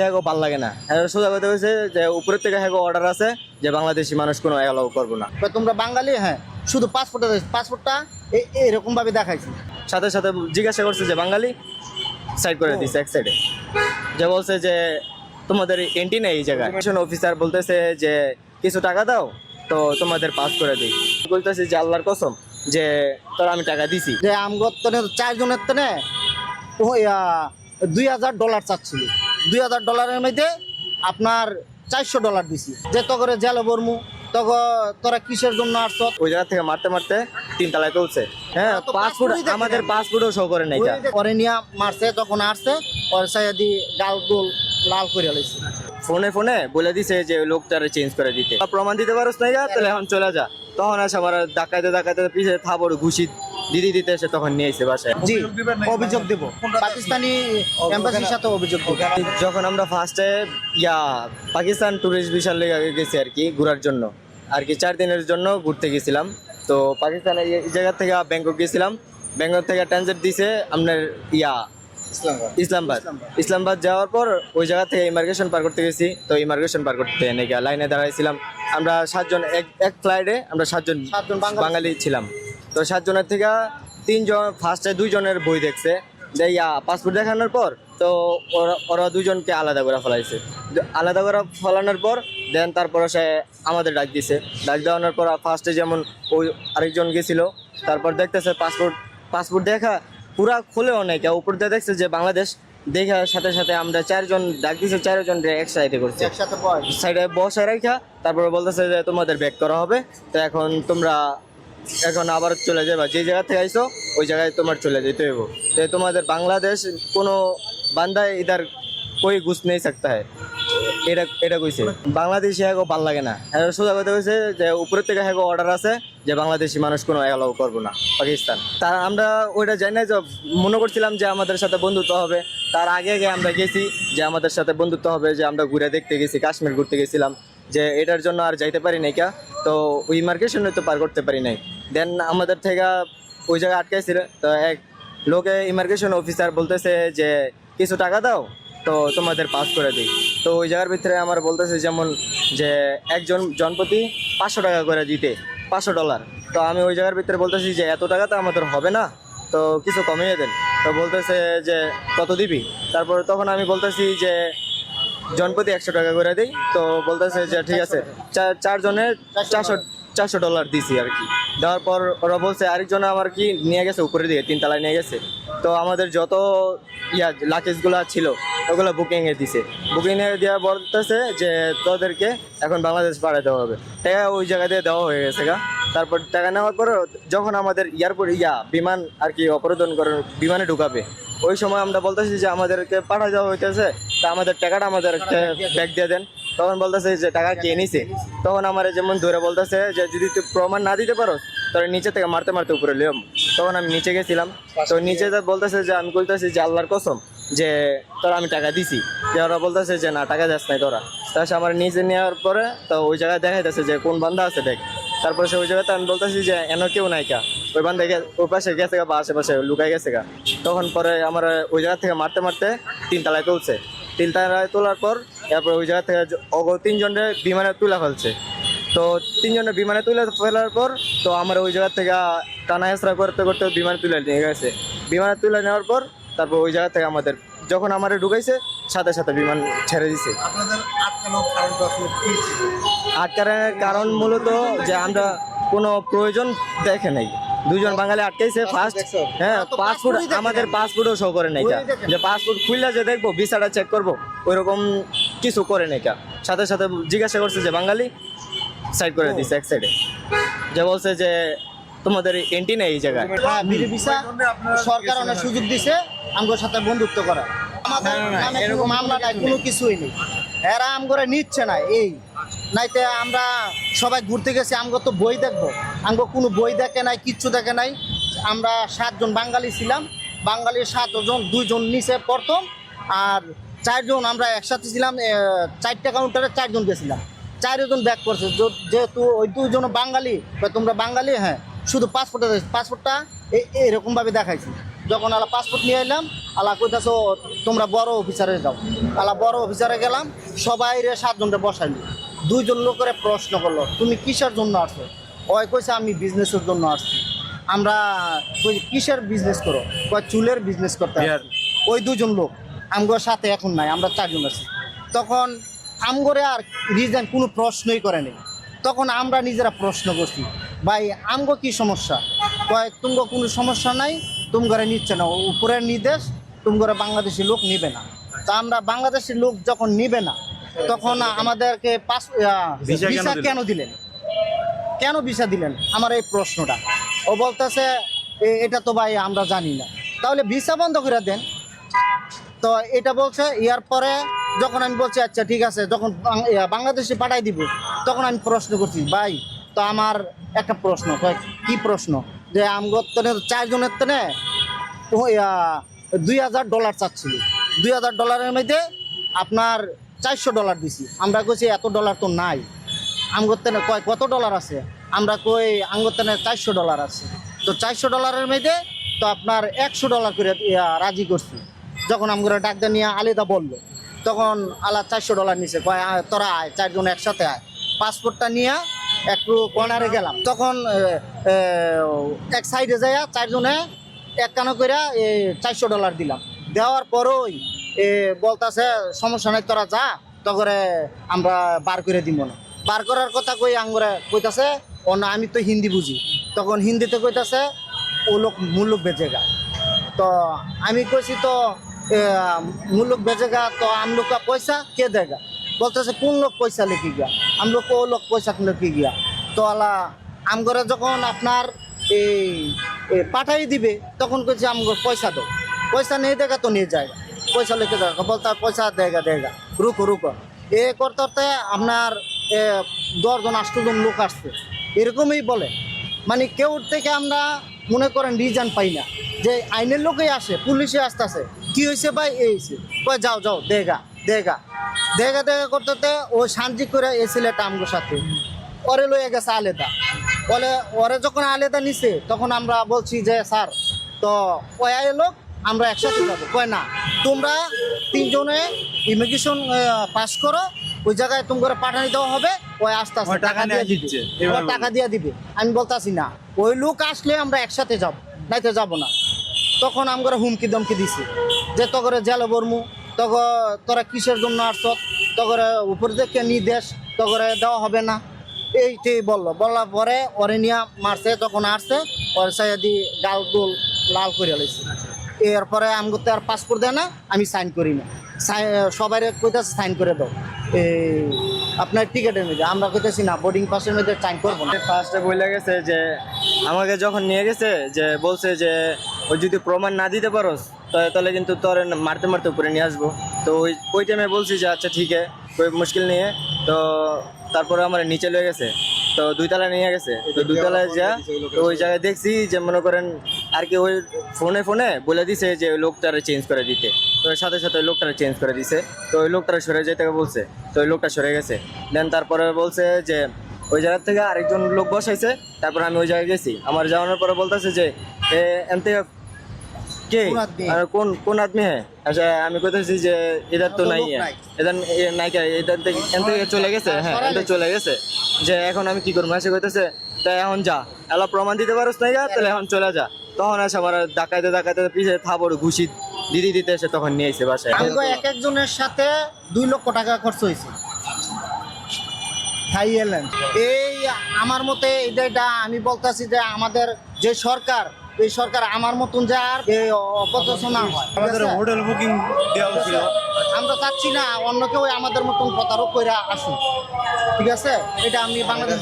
হ্যাঁ ভালো লাগে না। হ্যাঁ সোজা কথা হয়েছে যে উপরের থেকে হ্যাঁ অর্ডার আছে যে বাংলাদেশি মানুষ কোনো অ্যালাউ করব না। তোমরা বাঙালি হ্যাঁ শুধু পাসপোর্টটা পাসপোর্টটা এরকম ভাবে দেখাইছি। সাথে সাথে জিজ্ঞাসা করছে যে বাঙালি সাইড করে দিছে এক সাইডে যে বলছে যে তোমাদের এন্ট্রি নেই এই জায়গায়। অফিসার বলতেছে যে কিছু টাকা দাও তো তোমাদের পাস করে দিই। বলতেছে যে আল্লাহর কসম যে তোর আমি টাকা দিছি। যে আমগর তনে চারজনের তনে দুই হাজার ডলার চাচ্ছিল। দুই হাজার ডলারের মধ্যে আপনার চারশো ডলার দিছি। যে তগরে জেলে বর্মু তগ তোরা কিসের জন্য আসছ? ওই জায়গা থেকে মারতে মারতে তিন তলায় তুলছে হ্যাঁ তো পাসপোর্ট আমাদের। পাসপোর্টও শো করে নাই পরে নিয়ে মারছে তখন আসছে পরে সাইদি গাল গোল লাল করে লাইছে। ফোনে ফোনে বলে দিছে যে লোকটারে চেঞ্জ করে দিতে। প্রমাণ দিতে না যা তাহলে এখন চলে যা। তখন আসে আমার ডাকাইতে ডাকাইতে পিছে থাবড় ঘুষি দিদি দিতে এসে তখন নিয়ে এসে বাসায়। জি অভিযোগ দেব। পাকিস্তানি এম্বাসির সাথে অভিযোগ দেব। যখন আমরা ফার্স্টে ইয়া পাকিস্তান ট্যুরিস্ট ভিসার লেগে গেছি আর কি ঘোরার জন্য। আর কি চার দিনের জন্য ঘুরতে গেছিলাম। তো পাকিস্তানে এই এই জায়গা থেকে ব্যাংকক গেছিলাম। ব্যাংকক থেকে ট্রানজিট দিছে আপনার ইয়া ইসলামাবাদ। ইসলামাবাদ। যাওয়ার পর ওই জায়গা থেকে ইমার্গেশন পার করতে গেছি। তো ইমার্গেশন পার করতে নাকি লাইনে দাঁড়াইছিলাম। আমরা সাতজন এক এক ফ্লাইটে আমরা সাতজন সাতজন বাঙালি। বাঙালি ছিলাম। তো সাতজনের থেকে তিনজন ফার্স্টে দুইজনের বই দেখছে। যে ইয়া পাসপোর্ট দেখানোর পর তো ওরা ওরা দুজনকে আলাদা করে ফেলাইছে। আলাদা করে ফেলানোর পর দেন তারপর সে আমাদের ডাক দিছে। ডাক দেওয়ানোর পর ফার্স্টে যেমন ওই আরেকজন গেছিল তারপর দেখতেছে পাসপোর্ট পাসপোর্ট দেখা পুরা খুলে অনেক উপর দিয়ে দেখছে যে বাংলাদেশ দেখার সাথে সাথে আমরা চারজন ডাক দিছে চারজন একসাথে করছে। একসাথে বয় সাইডে বসে রাখা তারপরে বলতেছে যে তোমাদের ব্যাক করা হবে। তো এখন তোমরা এখন আবার চলে যাবে যে জায়গা থেকে আইছো ওই জায়গায় তোমার চলে যেতে হবে তো তোমাদের বাংলাদেশ কোনো বান্দায় ইধার কই ঘুষ নেই থাকতে হয়। এটা এটা কইছে। বাংলাদেশি হ্যাঁ ভালো লাগে না। হ্যাঁ সোজা কথা কইছে যে উপরের থেকে হ্যাঁ অর্ডার আছে যে বাংলাদেশি মানুষ কোনো অ্যালাউ করব না, পাকিস্তান। তার আমরা ওইটা জানি না যে, মনে করছিলাম যে আমাদের সাথে বন্ধুত্ব হবে। তার আগে আগে আমরা গেছি যে আমাদের সাথে বন্ধুত্ব হবে, যে আমরা ঘুরে দেখতে গেছি, কাশ্মীর ঘুরতে গেছিলাম, যে এটার জন্য আর যাইতে পারি নাই কা। তো ওই মার্কেশনে তো পার করতে পারি নাই। দেন আমাদের থেকে ওই জায়গায় আটকাইছিল। তো এক লোকে ইমার্গেশন অফিসার বলতেছে যে, কিছু টাকা দাও? তো তোমাদের পাস করে দিই। তো ওই জায়গার ভিতরে আমার বলতেছে যেমন যে একজন জনপতি পাঁচশো টাকা করে দিতে, পাঁচশো ডলার তো আমি ওই জায়গার ভিতরে বলতেছি যে এত টাকা তো আমাদের হবে না, তো কিছু কমিয়ে দেন। তো বলতেছে যে কত দিবি? তারপর তখন আমি বলতেছি যে জনপতি একশো টাকা করে দিই। তো বলতেছে যে ঠিক আছে, চার চারজনের চারশো চারশো ডলার দিছি আর কি। দেওয়ার পর ওরা বলছে আরেকজন আমার কি নিয়ে গেছে, উপরে দিকে তিনতলায় নিয়ে গেছে। তো আমাদের যত ইয়া লাকেজগুলো ছিল ওগুলো বুকিংয়ে দিছে। বুকিংয়ে দেওয়া বলতেছে যে, তোদেরকে এখন বাংলাদেশ পাঠাতে হবে। টাকা ওই জায়গা দিয়ে দেওয়া হয়ে গেছে গা। তারপর টাকা নেওয়ার পর যখন আমাদের এয়ারপোর্ট ইয়া, বিমান আর কি অপরোধন করে বিমানে ঢুকাবে, ওই সময় আমরা বলতেছি যে, আমাদেরকে পাঠা দেওয়া হইতেছে। তা আমাদের টাকাটা আমাদের ব্যাগ দিয়ে দেন। তখন বলতেছে যে, টাকা কে নিছে? তখন আমার যেমন ধরে বলতেছে যে, যদি তুই প্রমাণ না দিতে পারো তাহলে নিচে থেকে মারতে মারতে উপরে লিয়ম। তখন আমি নিচে গেছিলাম। তো নিচে বলতেছে যে, আমি বলতেছি যে, আল্লাহর কসম যে তোরা আমি টাকা দিছি। যে ওরা বলতেছে যে, না, টাকা যাস নাই তোরা। তার আমার নিচে নেওয়ার পরে তো ওই জায়গায় দেখাইতেছে যে, কোন বান্ধা আছে দেখ। তারপরে সে ওই জায়গাতে আমি বলতেছি যে, এন কেউ নাই কা। ওই বান্ধা ওই পাশে গেছে গা বা আশেপাশে লুকাই গেছে গা। তখন পরে আমার ওই জায়গা থেকে মারতে মারতে তিনতলায় তুলছে। তিনতলায় তোলার পর এরপর ওই জায়গা থেকে অগ তিনজনের বিমানে তুলে ফেলছে। তো তিনজনের বিমানে তুলে ফেলার পর তো আমার ওই জায়গা থেকে টানা হেসরা করতে করতে বিমানে তুলে নিয়ে গেছে। বিমানে তুলে নেওয়ার পর তারপর ওই জায়গা থেকে আমাদের যখন আমার ঢুকাইছে সাথে সাথে বিমান ছেড়ে দিছে। আটকানোর কারণ মূলত যে আমরা কোনো প্রয়োজন দেখে নাই। দুজন বাঙালি আটকাইছে ফার্স্ট হ্যাঁ পাসপোর্ট আমাদের। পাসপোর্টও শো করে নাই। যে পাসপোর্ট খুললে যে দেখব ভিসাটা চেক করব ওইরকম কিছু করে নাই। সাথে সাথে জিজ্ঞাসা করছে যে বাঙালি সাইড করে দিছে এক সাইডে যে বলছে যে তোমাদের এন্ট্রি নেই এই জায়গায়। হ্যাঁ ভিসা সরকার অনেক সুযোগ দিছে আমগোর সাথে বন্ধুত্ব করা আমাদের নামে কোনো মামলা নাই কোনো কিছুই নেই। এরা আমগরে নিচ্ছে না এই। নাইতে আমরা সবাই ঘুরতে গেছি আমগো তো বই দেখব। আমগো কোনো বই দেখে নাই কিচ্ছু দেখে নাই। আমরা সাতজন বাঙালি ছিলাম বাঙালির সাতজন দুইজন নিচে প্রথম আর চারজন আমরা একসাথে ছিলাম চারটা কাউন্টারে চারজন গেছিলাম। চারজন ব্যাক করছে যেহেতু ওই দুজন বাঙালি বা তোমরা বাঙালি হ্যাঁ। শুধু পাসপোর্টটা পাসপোর্টটা এরকমভাবে দেখাইছি। যখন আলা পাসপোর্ট নিয়ে এলাম আলা কইতাছো তোমরা বড় অফিসারে যাও। আলা বড় অফিসারে গেলাম সবাই রে সাতজনরে বসাইলি। দুইজন লোকের প্রশ্ন করল তুমি কিসের জন্য আসছো? ওই কইছে আমি বিজনেসের জন্য আসছি। আমরা কিসের বিজনেস করো? কয় চুলের বিজনেস করতে। ওই দুজন লোক আমগোর সাথে এখন নাই আমরা চারজন আছি। তখন আমগরে আর রিজন কোনো প্রশ্নই করে নেই। তখন আমরা নিজেরা প্রশ্ন করছি ভাই আমগো কি সমস্যা? কয় তুমগো কোনো সমস্যা নাই তুম ঘরে নিচ্ছে না। উপরের নির্দেশ তুম ঘরে বাংলাদেশি লোক নিবে না। তা আমরা বাংলাদেশি লোক যখন নিবে না তখন আমাদেরকে পাস ভিসা কেন দিলেন? কেন ভিসা দিলেন? আমার এই প্রশ্নটা। ও বলতেছে "এ- এটা তো ভাই আমরা জানি না। তাহলে ভিসা বন্ধ করে দেন। তো এটা বলছে ইয়ার পরে যখন আমি বলছি আচ্ছা ঠিক আছে। যখন বাংলাদেশে পাঠাই দিব তখন আমি প্রশ্ন করছি ভাই তো আমার একটা প্রশ্ন কি প্রশ্ন? যে আমগর তনে চারজনের তনে দুই হাজার ডলার চাচ্ছিল। দুই হাজার ডলারের মধ্যে আপনার চারশো ডলার দিছি। আমরা কইছি, এত ডলার তো নাই। আমগর তেনে কয়, কত ডলার আছে? আমরা কই আমগর তেনে চারশো ডলার আছে। তো চারশো ডলারের মধ্যে তো আপনার একশো ডলার করে রাজি করছি। যখন আমগুলো ডাক্তার নিয়ে আলিদা বলল, তখন আলা চারশো ডলার নিছে। কয় তোরা আয়, চারজন একসাথে আয়। পাসপোর্টটা নিয়ে একটু কর্নারে গেলাম। তখন এক সাইডে যাইয়া চারজনে এক কানো করে চারশো ডলার দিলাম। দেওয়ার পরই বলতাছে, সমস্যা নাই, তোরা যা তখন আমরা বার করে দিব না। বার করার কথা কই আঙ্গরে কইতাছে, ও না, আমি তো হিন্দি বুঝি। তখন হিন্দিতে কইতাছে, ও লোক মুলুক বেঁচে গা তো আমি কইছি, তো মুল্লুক বেচেগা তো আমলুকা পয়সা কে দেগা? বলতেছে, কোন লোক পয়সা লিখিগা? গিয়া আম লোক পয়সা লিখি গিয়া তো আলা আম ঘরে যখন আপনার এই পাঠাই দিবে তখন কইছে আম ঘর পয়সা দাও পয়সা নেই দেখা তো নিয়ে যায় পয়সা লিখে দেয় বলতে পয়সা দেগা দেগা রুকো রুকো এ করতে করতে আপনার দশজন আটজন লোক আসছে এরকমই বলে মানে কেউ থেকে আমরা মনে করেন রিজন পাই না যে আইনের লোকেই আসে পুলিশে আসতেছে কি হয়েছে ভাই? এই হয়েছে কয় যাও যাও দেগা দেগা দেখা দেখা করতে ও শান্তি করে এই ছেলেটা আমগোর সাথে। ওরে লয়ে গেছে আলেদা। বলে ওরে যখন আলেদা নিছে তখন আমরা বলছি যে স্যার তো ওই লোক? আমরা একসাথে যাব। কয় না তোমরা তিনজনে ইমিগ্রেশন পাস করো। ওই জায়গায় তোমাকে পাঠানি দেওয়া হবে। ওই আস্তে আস্তে টাকা দিয়ে দিবে। দিচ্ছে, ও টাকা দিয়ে দিবে। আমি বলতাছি না ওই লোক আসলে আমরা একসাথে যাব। নাইতে যাব না। তখন আমরা হুমকি দমকি দিছি। যে তগরে জেলে বরমু তগ তোরা কিসের জন্য আসছ তগরে উপর থেকে নির্দেশ, তগরে দেওয়া হবে না। এইটাই বলল। বলার পরে ওরে নিয়ে মারছে তখন আসছে, ওর সাইদি গাল গোল লাল করে লাইছে। এরপরে আমাকে তো আর পাসপোর্ট দেয় না, আমি সাইন করি না। সবাই কইতেছে সাইন করে দাও। এই আপনার টিকিটের মধ্যে। আমরা কইতেছি, না বোর্ডিং পাসের মধ্যে সাইন করব না। ফার্স্টে বলে গেছে যে আমাকে যখন নিয়ে গেছে যে বলছে যে ওই যদি প্রমাণ না দিতে পারোস তাহলে তাহলে কিন্তু তোর মারতে মারতে উপরে নিয়ে আসব। তো ওই ওই টাইমে বলছি যে আচ্ছা ঠিক আছে কোই মুশকিল নিয়ে। তো তারপরে আমার নিচে লয়ে গেছে। তো দুইতলায় নিয়ে গেছে। তো দুইতলায় যা তো ওই জায়গায় দেখছি যে মনে করেন আর কি ওই ফোনে ফোনে বলে দিছে যে ওই লোকটারে চেঞ্জ করে দিতে। তো সাথে সাথে ওই লোকটারে চেঞ্জ করে দিছে। তো ওই লোকটারে সরে যেতে বলছে। তো ওই লোকটা সরে গেছে। দেন তারপরে বলছে যে ওই জায়গা থেকে আরেকজন লোক বসাইছে তারপর আমি ওই জায়গায় গেছি। আমার যাওয়ানোর পরে বলতেছে যে এন থেকে কে? কোন আর কোন কোন আদমি হ্যাঁ আচ্ছা আমি কইতেছি যে এদের তো নাই নাই। এদের এ কে? এদের থেকে এন থেকে চলে গেছে? হ্যাঁ এন থেকে চলে গেছে। যে এখন আমি কি করব? এসে কইতেছে তাই এখন যা। এলা প্রমাণ দিতে পারোস না যা তাহলে এখন চলে যা। তখন আসে আমার ডাকাইতে ডাকাইতে পিছে থাবড় ঘুষি দিদি দিতে এসে তখন নিয়ে এসে বাসায়। এক একজনের সাথে দুই লক্ষ টাকা খরচ হয়েছে। থাই এয়ারলাইন্স এই আমার মতে এটা আমি বলতাছি যে আমাদের যে সরকার এই সরকার আমার মতন যে আর এই অপচনা হয়। আমাদের হোটেল বুকিং দেওয়া ছিল আমরা চাচ্ছি না অন্য কেউ আমাদের মতন প্রতারক কইরা আসুন ঠিক আছে? এটা আমি বাংলাদেশ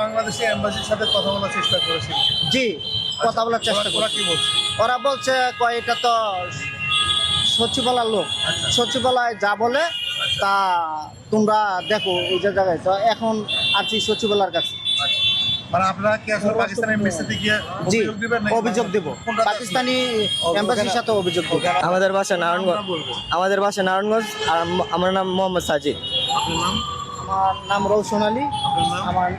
বাংলাদেশি এম্বাসির সাথে কথা বলার চেষ্টা করেছেন জি কথা বলার চেষ্টা ওরা করি কি বলছে? ওরা বলছে কয় এটা তো সচিবালয় লোক। আচ্ছা। সচিবালয় যা বলে তা তোমরা দেখো এই যে জায়গায়। তো এখন আসছি সচিবালয়ের কাছে। মানে আপনারা কি আসলে পাকিস্তান এম্বাসিতে গিয়ে জি অভিযোগ দিবেন নাকি অভিযোগ দেব। কোনটা পাকিস্তানি এম্বাসির সাথে অভিযোগ দেব। আমাদের বাসা নারায়ণগঞ্জ। আমরা আমাদের বাসা নারায়ণগঞ্জ আর আমার নাম মোহাম্মদ সাজিদ। নাম? আমার নাম রৌশন আলী। আমার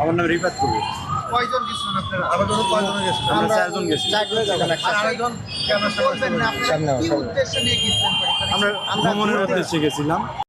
আমার নাম রিফাত কবির। কয়জন গেছিলেন আপনারা? আবার যখন কয়জনে আমরা চারজন। চারজন আর আরেকজন? সামনে। উদ্দেশ্যে নিয়ে গেছিলেন? আমরা আমরা ভ্রমণের উদ্দেশ্যে গেছিলাম।